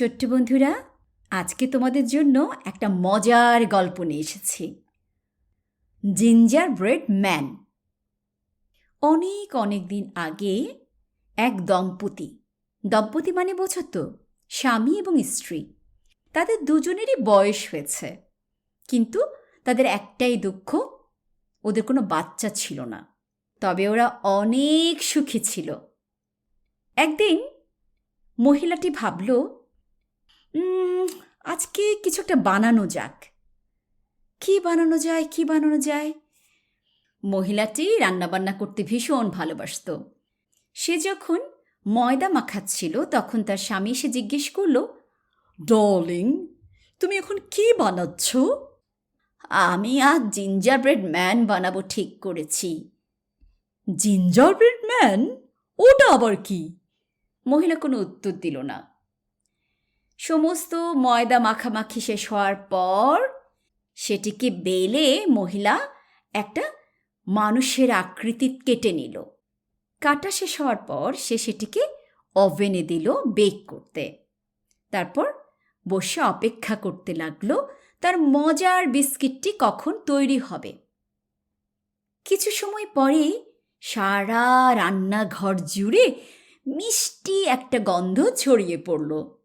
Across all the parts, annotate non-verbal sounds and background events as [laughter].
ছোট্ট বন্ধুরা আজকে তোমাদের জন্য একটা মজার গল্প নিয়ে এসেছি। জিঞ্জার ব্রেড ম্যান অনেক অনেক দিন আগে এক দম্পতি দম্পতি মানে বোঝো তো স্বামী এবং স্ত্রী তাদের দুজনেরই বয়স হয়েছে। কিন্তু তাদের একটাই দুঃখ ওদের কোনো বাচ্চা ছিল না তবে ওরা অনেক সুখী ছিল। একদিন মহিলাটি ভাবল "উম, আজকে কিছু একটা বানানো যাক। কি বানানো যায়, কি বানানো যায়? মহিলাটি রান্নাবান্না করতে ভীষণ ভালোবাসত। সে যখন ময়দা মাখাচ্ছিল, তখন তার স্বামী এসে জিজ্ঞেস করল ডলিং তুমি এখন কি বানাচ্ছ? আমি আজ জিঞ্জার ব্রেড ম্যান বানাবো, ঠিক করেছি। জিঞ্জার ব্রেড ম্যান ওটা আবার কি? মহিলা কোনো উত্তর দিল না। সমস্ত ময়দা মাখামাখি শেষ হওয়ার পর সেটিকে বেলে মহিলা একটা মানুষের আকৃতি কেটে নিল। কাটা শেষ হওয়ার পর সে সেটিকে ওভেনে দিল বেক করতে। তারপর বসে অপেক্ষা করতে লাগল, তার মজার বিস্কিটটি কখন তৈরি হবে? কিছু সময় পরে সারা রান্নাঘর জুড়ে মিষ্টি একটা গন্ধ ছড়িয়ে পড়ল।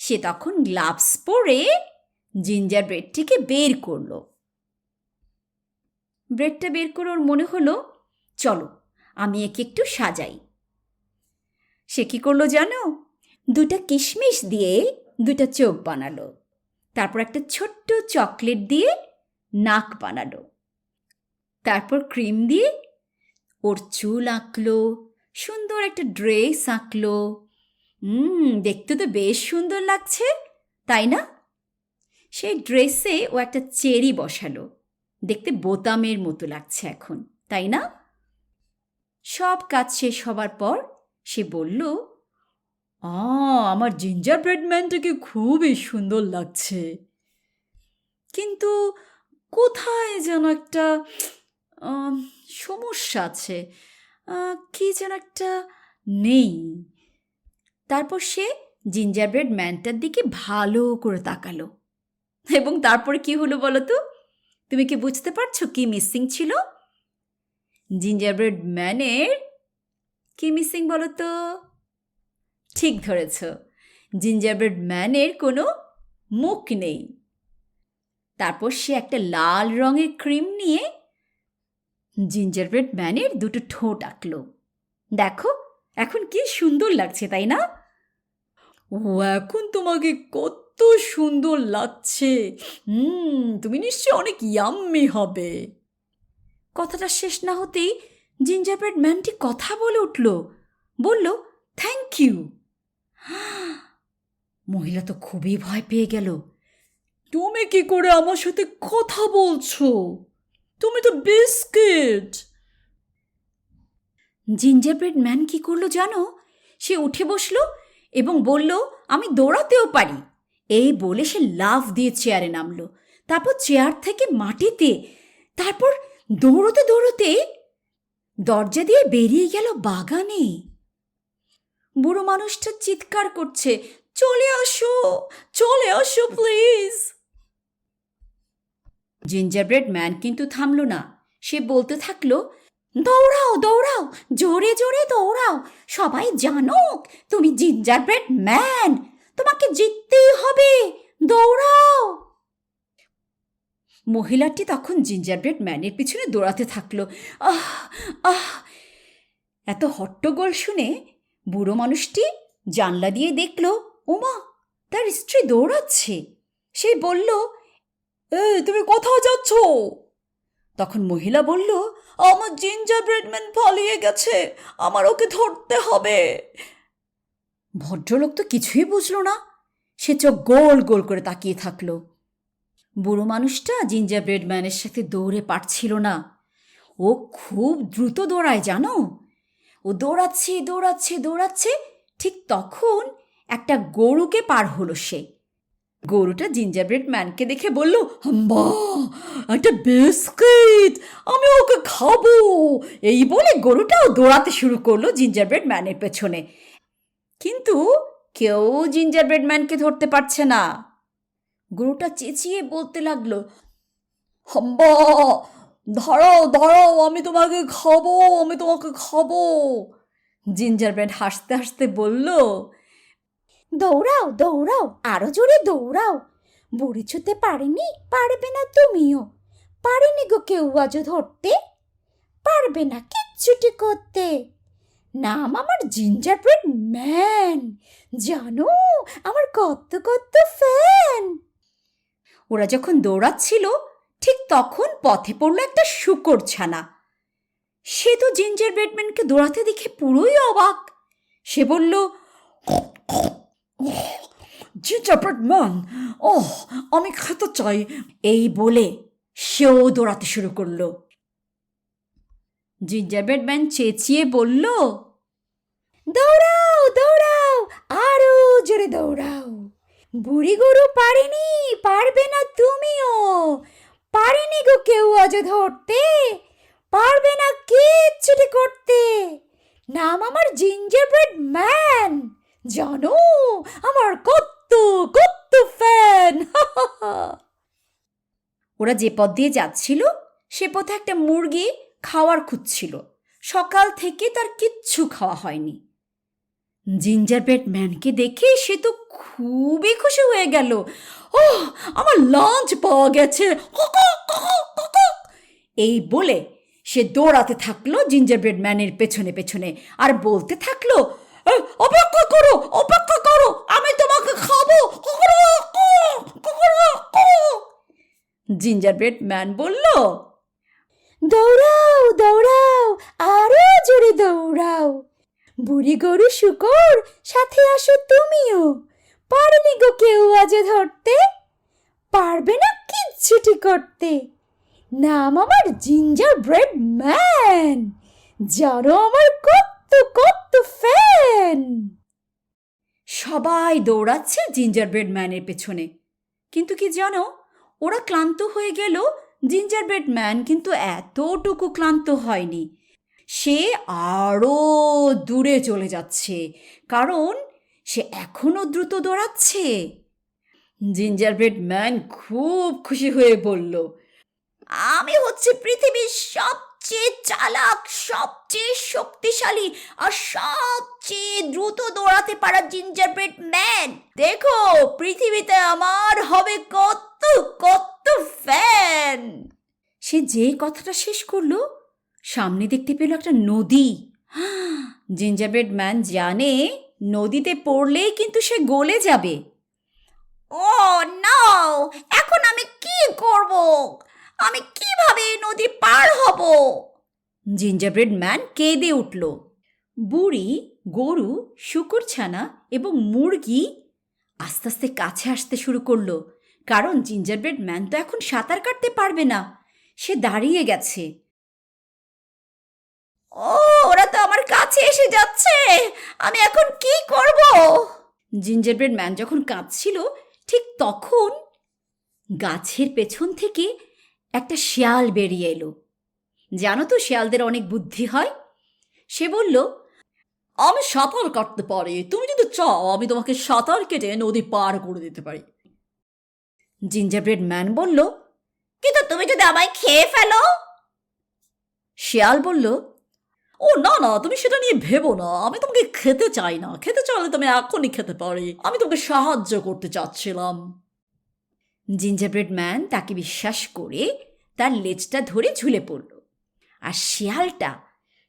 সে তখন গ্লাভস পরে জিঞ্জার ব্রেডটিকে বের করল। ব্রেডটা বের করে ওর মনে হলো, চলো, আমি একে একটু সাজাই। সে কি করল জানো? দুটা কিশমিশ দিয়ে দুটা চোখ বানালো। তারপর একটা ছোট্ট চকলেট দিয়ে নাক বানালো। তারপর ক্রিম দিয়ে ওর চুল আঁকলো, সুন্দর একটা ড্রেস আঁকলো। হুম, দেখতে তো বেশ সুন্দর লাগছে, তাই না? সেই ড্রেসে ও একটা চেরি বসালো, দেখতে বোতামের মতো লাগছে এখন, তাই না? সব কাজ শেষ হবার পর সে বলল আমার জিঞ্জার ব্রেড ম্যানটাকে খুবই সুন্দর লাগছে। কিন্তু কোথায় যেন একটা সমস্যা আছে কি যেন একটা নেই। তারপর সে জিঞ্জার ব্রেড ম্যানটার দিকে ভালো করে তাকালো। এবং তারপরে কি হলো বলো তো? তুমি কি বুঝতে পারছ কি মিসিং ছিল? জিঞ্জার ব্রেড ম্যানের কি মিসিং বলো তো? ঠিক ধরেছ জিঞ্জার ব্রেড ম্যানের কোনো মুখ নেই। তারপর সে একটা লাল রঙের ক্রিম নিয়ে জিঞ্জার ব্রেড ম্যানের দুটো ঠোঁট আঁকলো। দেখো, এখন কি সুন্দর লাগছে, তাই না? ও, এখন তোমাকে কত সুন্দর লাগছে। হুম, তুমি নিশ্চয়ই অনেক ইয়াম্মি হবে। কথাটা শেষ না হতেই জিঞ্জার ব্রেড ম্যানটি কথা বলে উঠল। বলল থ্যাংক ইউ [gasps] মহিলা তো খুবই ভয় পেয়ে গেল। তুমি কি করে আমার সাথে কথা বলছো? তুমি তো বিস্কিট জিঞ্জারব্রেড ম্যান কি করল জানো? সে উঠে বসল এবং বলল, আমি দৌড়াতেও পারি। এই বলে সে লাফ দিয়ে চেয়ারে নামলো। তারপর চেয়ার থেকে মাটিতে, তারপর দৌড়তে দৌড়তে দরজা দিয়ে বেরিয়ে গেল বাগানে। বুড়ো মানুষটা চিৎকার করছে, চলে আসো চলে আসো প্লিজ জিঞ্জার ব্রেড ম্যান কিন্তু থামলো না। সে বলতে থাকল দৌড়াও দৌড়াও, জোরে জোরে দৌড়াও। সবাই জানুক, তুমি জিঞ্জার ব্রেড ম্যান, তোমাকে জিততেই হবে, দৌড়াও। মহিলাটি তখন জিঞ্জার ব্রেড ম্যানের পিছনে দৌড়াতে থাকল। আহ আহ। এত হট্টগোল শুনে বুড়ো মানুষটি জানলা দিয়ে দেখল, ওমা, তার স্ত্রী দৌড়াচ্ছে। সে বলল এ তুমি কোথাও যাচ্ছ? তখন মহিলা বলল, আমার জিঞ্জার ব্রেডম্যান পালিয়ে গেছে, আমার ওকে ধরতে হবে। ভদ্রলোক তো কিছুই বুঝলো না, সে চোখ গোল গোল করে তাকিয়ে থাকল। বুড়ো মানুষটা জিঞ্জার ব্রেডম্যানের সাথে দৌড়ে পারছিল না। ও খুব দ্রুত দৌড়ায়, জানো? ও দৌড়াচ্ছে দৌড়াচ্ছে দৌড়াচ্ছে, ঠিক তখন একটা গরুকে পার হলো সে। গরুটা জিঞ্জার ব্রেড ম্যানকে দেখে বলল হাম্বা একটা বিস্কিট, আমি ওকে খাব। এই বলে গরুটাও দৌড়াতে শুরু করল জিঞ্জার ব্রেড ম্যানের পেছনে। কিন্তু কেউ জিঞ্জার ব্রেড ম্যানকে ধরতে পারছে না। গরুটা চেঁচিয়ে বলতে লাগল হাম্বা ধরো ধরো আমি তোমাকে খাব, আমি তোমাকে খাব। জিঞ্জার ব্রেড হাসতে হাসতে বলল দৌড়াও দৌড়াও, আরও জোরে দৌড়াও। বুড়ি ছুতে পারেনি, পারবে না তুমিও। পারেনি গো কেউ আজও ধরতে, পারবে না কিচ্ছুটি করতে। নাম আমার জিঞ্জার ব্রেড ম্যান জানো, আমার কত কত ফ্যান ওরা যখন দৌড়াচ্ছিল, ঠিক তখন পথে পড়ল একটা শুকর ছানা। সে তো জিঞ্জার ব্রেডম্যানকে দৌড়াতে দেখে পুরোই অবাক। সে বলল জিঞ্জার ব্রেডম্যান ওহ, আমি খেতে চাই। এই বলে সেও দৌড়াতে শুরু করল। জিঞ্জার ম্যান চেঁচিয়ে বলল, দৌড়াও দৌড়াও, আরও জোরে দৌড়াও। বুড়ি গরু পারেনি, পারবে না তুমিও। পারেনি গো কেউ আজ ধরতে, পারবে না কিচ্ছুটি করতে। নাম আমার জিঞ্জার ব্রেড ম্যান। জানো আমার কত কত ফ্যান ওরা যে পথ দিয়ে যাচ্ছিল সে পথে একটা মুরগি খাওয়ার খুঁজছিল। সকাল থেকে তার কিচ্ছু খাওয়া হয়নি। জিঞ্জার ম্যানকে দেখে সে তো খুবই খুশি হয়ে গেল। ও আমার লাঞ্চ পাওয়া গেছে। এই বলে সে দৌড়াতে থাকল জিঞ্জার ম্যানের পেছনে পেছনে। আর বলতে থাকল "এ, অপেক্ষা করো অপেক্ষা করো, আমি তোমাকে খাব। জিঞ্জার ব্রেড ম্যান বলল, দৌড়াও দৌড়াও, আরও জোরে দৌড়াও। বুড়ি গরু শুকর, সাথে আসো তুমিও। পারেনি গো কেউ আজ ধরতে? পারবে না কিচ্ছুটি করতে? নাম আমার জিঞ্জার ব্রেড ম্যান জানো আমার কত কত ফ্যান সবাই দৌড়াচ্ছে জিঞ্জার ব্রেড ম্যানের পেছনে। কিন্তু কি জানো, ওরা ক্লান্ত হয়ে গেল জিঞ্জার ব্রেড ম্যান কিন্তু এতটুকু ক্লান্ত হয়নি। সে আরও দূরে চলে যাচ্ছে, কারণ সে এখনও দ্রুত দৌড়াচ্ছে। জিঞ্জার ব্রেড ম্যান খুব খুশি হয়ে বলল, আমি হচ্ছে পৃথিবীর সবচেয়ে চালাক, সবচেয়ে শক্তিশালী আর সবচেয়ে দ্রুত দৌড়াতে পারা জিঞ্জার ব্রেড ম্যান দেখো, পৃথিবীতে আমার হবে কত কত ফ্যান সে যেই কথাটা শেষ করল, সামনে দেখতে পেল একটা নদী। জিঞ্জার ব্রেড ম্যান জানে নদীতে পড়লেই কিন্তু সে গলে যাবে। ও, নাও, এখন আমি কি করব? আমি কীভাবে এই নদী পার হব? জিঞ্জারব্রেড ম্যান কেঁদে উঠল। বুড়ি গরু শুকুরছানা এবং মুরগি আস্তে আস্তে কাছে আসতে শুরু করল। কারণ জিঞ্জারব্রেড ম্যান তো এখন সাঁতার কাটতে পারবে না। সে দাঁড়িয়ে গেছে। ও ওরা তো আমার কাছে এসে যাচ্ছে। আমি এখন কি করব? জিঞ্জারব্রেড ম্যান যখন কাঁদছিল ঠিক তখন গাছের পেছন থেকে একটা শিয়াল বেরিয়ে এলো। জানো তো শিয়ালদের অনেক বুদ্ধি হয়? সে বলল, আমি সাঁতার কাটতে পারি, তুমি যদি চাও আমি তোমাকে সাঁতার কেটে নদী পার করে দিতে পারি। জিঞ্জারব্রেড ম্যান বলল, কিন্তু তুমি যদি আমায় খেয়ে ফেলো? শিয়াল বলল, ও, না না, তুমি সেটা নিয়ে ভেবো না। আমি তোমাকে খেতে চাই না। খেতে চাইলে তুমি এখনই খেতে পারি। আমি তোমাকে সাহায্য করতে চাচ্ছিলাম। জিঞ্জারব্রেড ম্যান তাকে বিশ্বাস করে তার লেজটা ধরে ঝুলে পড়ল। আর শিয়ালটা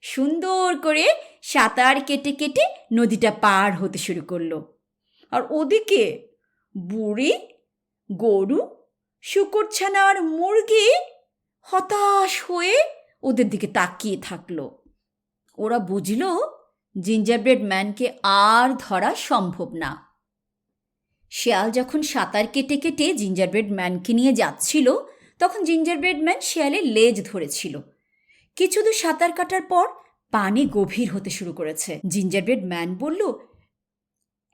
সুন্দর করে সাঁতার কেটে কেটে নদীটা পার হতে শুরু করল। আর ওদিকে বুড়ি, গরু শুকুরছানা আর মুরগি হতাশ হয়ে ওদের দিকে তাকিয়ে থাকল। ওরা বুঝল জিঞ্জারব্রেড ম্যানকে আর ধরা সম্ভব না। শেয়াল যখন সাঁতার কেটে কেটে জিঞ্জারব্রেড ম্যানকে নিয়ে যাচ্ছিল তখন জিঞ্জারব্রেড ম্যান শেয়ালের লেজ ধরেছিল। কিছু দূর সাঁতার কাটার পর পানি গভীর হতে শুরু করেছে। জিঞ্জারব্রেড ম্যান বলল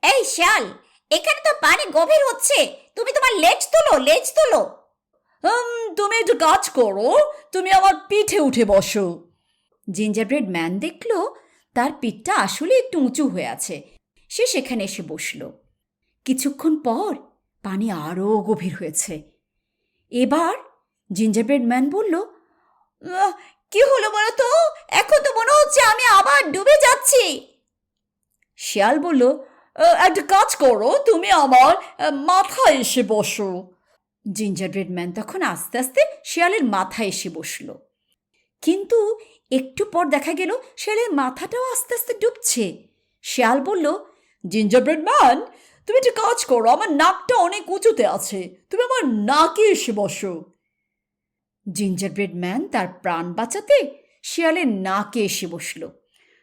এই শেয়াল এখানে তো পানি গভীর হচ্ছে। তুমি তোমার লেজ তোলো লেজ তোলো। তুমি একটু কাজ করো। তুমি আমার পিঠে উঠে বসো। জিঞ্জারব্রেড ম্যান দেখল তার পিঠটা আসলে একটু উঁচু হয়ে আছে। সে সেখানে এসে বসল। কিছুক্ষণ পর পানি আরও গভীর হয়েছে। এবার জিঞ্জারব্রেড ম্যান বলল "আহ, কি হলো বলো তো? এখন তো মনে হচ্ছে আমি আবার ডুবে যাচ্ছি। শিয়াল বলল একটা কাজ করো তুমি আমার মাথায় এসে বসো। জিঞ্জারব্রেড ম্যান তখন আস্তে আস্তে শিয়ালের মাথায় এসে বসল। কিন্তু একটু পর দেখা গেল শিয়ালের মাথাটাও আস্তে আস্তে ডুবছে। শিয়াল বলল জিঞ্জারব্রেড ম্যান তুমি একটা কাজ করো, আমার নাকটা অনেক উঁচুতে আছে। তুমি আমার নাকে এসে বসো। জিঞ্জারব্রেড ম্যান তার প্রাণ বাঁচাতে শিয়ালের নাকে এসে বসল।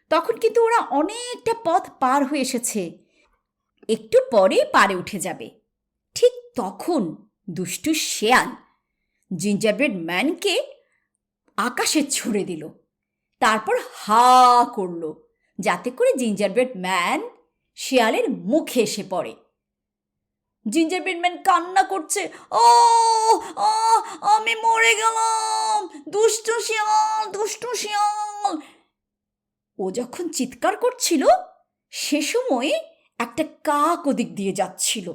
তখন কিন্তু ওরা অনেকটা পথ পার হয়ে এসেছে। একটু পরে পারে উঠে যাবে। ঠিক তখন দুষ্টু শেয়াল জিঞ্জারব্রেড ম্যানকে আকাশে ছুড়ে দিল। তারপর হা করল, যাতে করে জিঞ্জারব্রেড ম্যান শেয়ালের মুখে এসে পড়ে। জিঞ্জারব্রেড ম্যান কান্না করছে, ও আমি মরে গেলাম, দুষ্ট শিয়াল দুষ্ট শিয়াল! ও যখন চিৎকার করছিল, সে সময়ে একটা কাক ওদিক দিয়ে যাচ্ছিল।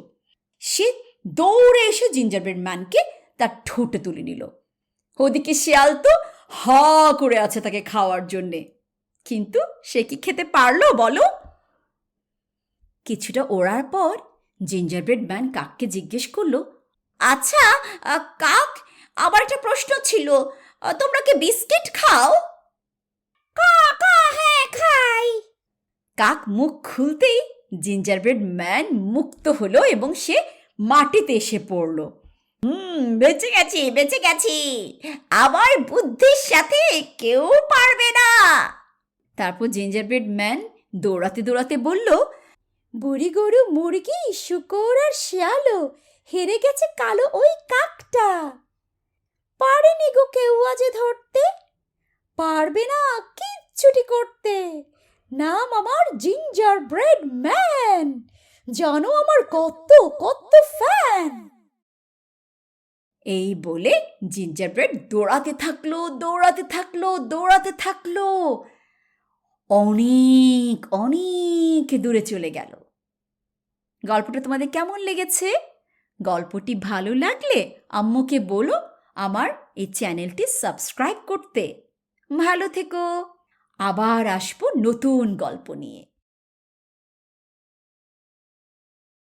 সে দৌড়ে এসে জিঞ্জারব্রেড ম্যানকে তার ঠোঁটে তুলে নিল। ওদিকে শিয়াল তো হা করে আছে তাকে খাওয়ার জন্যে। কিন্তু সে কি খেতে পারল বলো? কিছুটা ওড়ার পর জিঞ্জারব্রেড ম্যান কাককে জিজ্ঞেস করল আচ্ছা কাক আবার একটা প্রশ্ন ছিল তোমরা কি বিস্কিট খাও? হ্যাঁ খাই। কাক মুখ খুলতেই জিঞ্জারব্রেড ম্যান মুক্ত হলো এবং সে মাটিতে এসে পড়ল। হুম, বেঁচে গেছি বেঁচে গেছি। আমার বুদ্ধির সাথে কেউ পারবে না। তারপর জিঞ্জারব্রেড ম্যান দৌড়াতে দৌড়াতে বলল বুড়ি গরু, মুরগি, শুকর আর শিয়ালও। হেরে গেছে কালো ওই কাকটা। পারেনি গো কেউ আজে ধরতে। পারবে না কিচ্ছুটি করতে। নাম আমার জিঞ্জার ব্রেড ম্যান। জানো আমার কত কত ফ্যান। এই বলে জিঞ্জার ব্রেড দৌড়াতে থাকল দৌড়াতে থাকল দৌড়াতে থাকল। অনেক অনেক দূরে চলে গেল। গল্পটা তোমাদের কেমন লেগেছে? গল্পটি ভালো লাগলে আম্মুকে বলো আমার এই চ্যানেলটি সাবস্ক্রাইব করতে। ভালো থেকো। আবার আসব নতুন গল্প নিয়ে।